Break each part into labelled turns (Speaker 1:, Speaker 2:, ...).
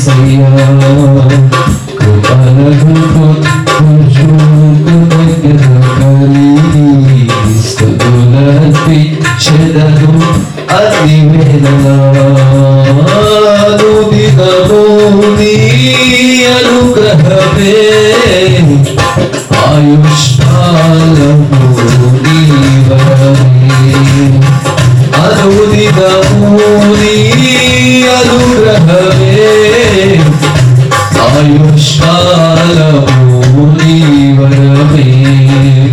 Speaker 1: saya Kepada tempat berjumpa Ketika kali Sebulan fit Syedahu Adi mehlala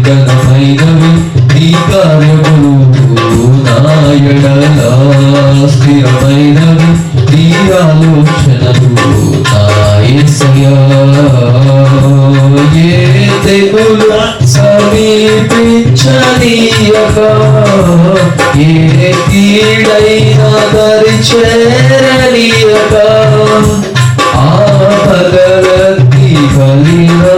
Speaker 1: గల పైనవి నీ కార్యములు నాయడలా. స్థిరమైనవి నీ ఆలోచనలు నాయసయా ఏ తెగులు సమీపించనీయక? ఆ భగవతి బలిరా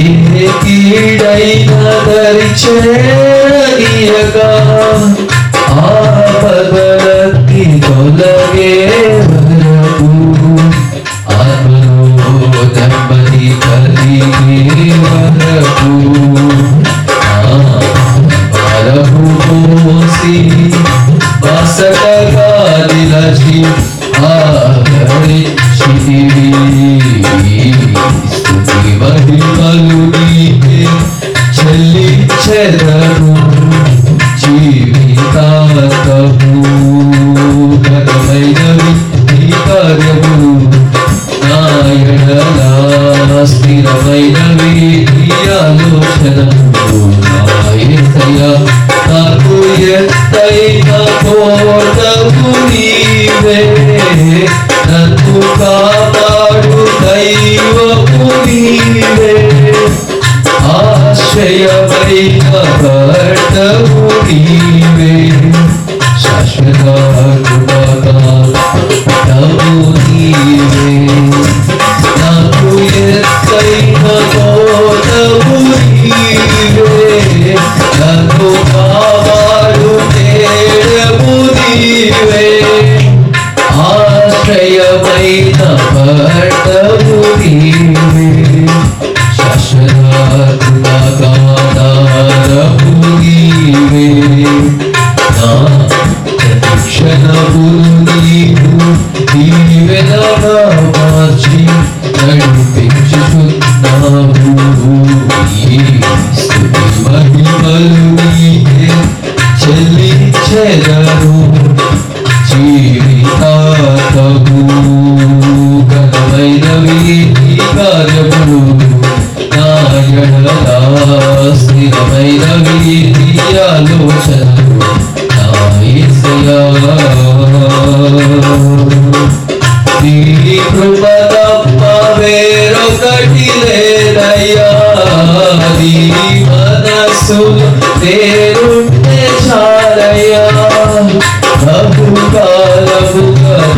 Speaker 1: ಇಲ್ಲಿ ಕೀಡೈನದರಿ ಚೇರಗಿಯಗ ಆಪದಲ సరదా స్థిరమైనవి ఈ ఆలోచనలు నాకు ఎత్తైన కోటము నీవే నన్ను అక్షయమైన పట్టవు శాశ్వత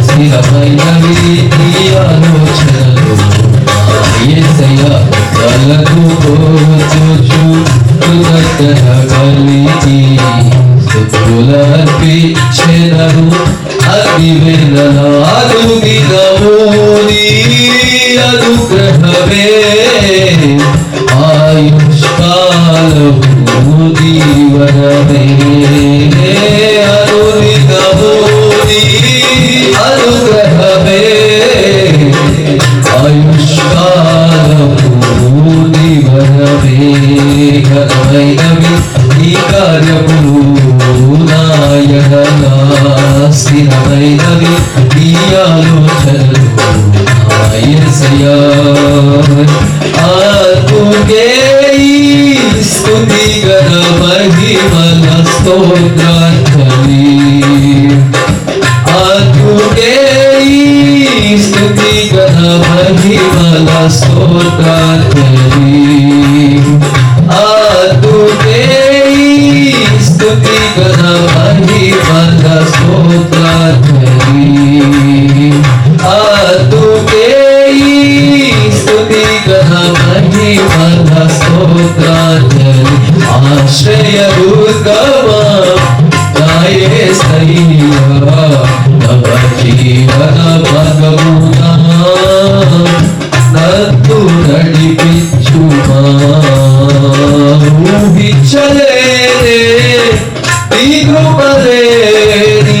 Speaker 1: స్థిరమైన రీతి ఆలోచనలు ఏసయ్య కలకు పోచు కలిగి సుతులర్పించెదరు అతి వెళ్ళాలు దిగమోని అనుగ్రహమే ఆయుష్కాలము దీవనమే ಗಣಪತಿ ಮನಸ್ತೋತ್ರಾಂಜಲಿ ಆತುಗೆ ಸ್ತುತಿ ಗಣಪತಿ ಮನಸ್ತೋತ್ರಾಂಜಲಿ ಆತುಗೆ ಸ್ತುತಿ ಗಣಪತಿ ಮನಸ್ತೋತ್ರಾಂಜಲಿ ಆತುಗೆ ಸ್ತುತಿ ಗಣಪತಿ ಮನಸ್ತೋತ್ರಾಂಜಲಿ మహిమల స్తోత్రాంజలి నాయే సయ్యా నవ జీవన భగమునా నన్ను నడిపించుమా? ఊహించలేనే నీ కృపలే నీ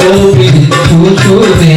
Speaker 1: కోపించుచునే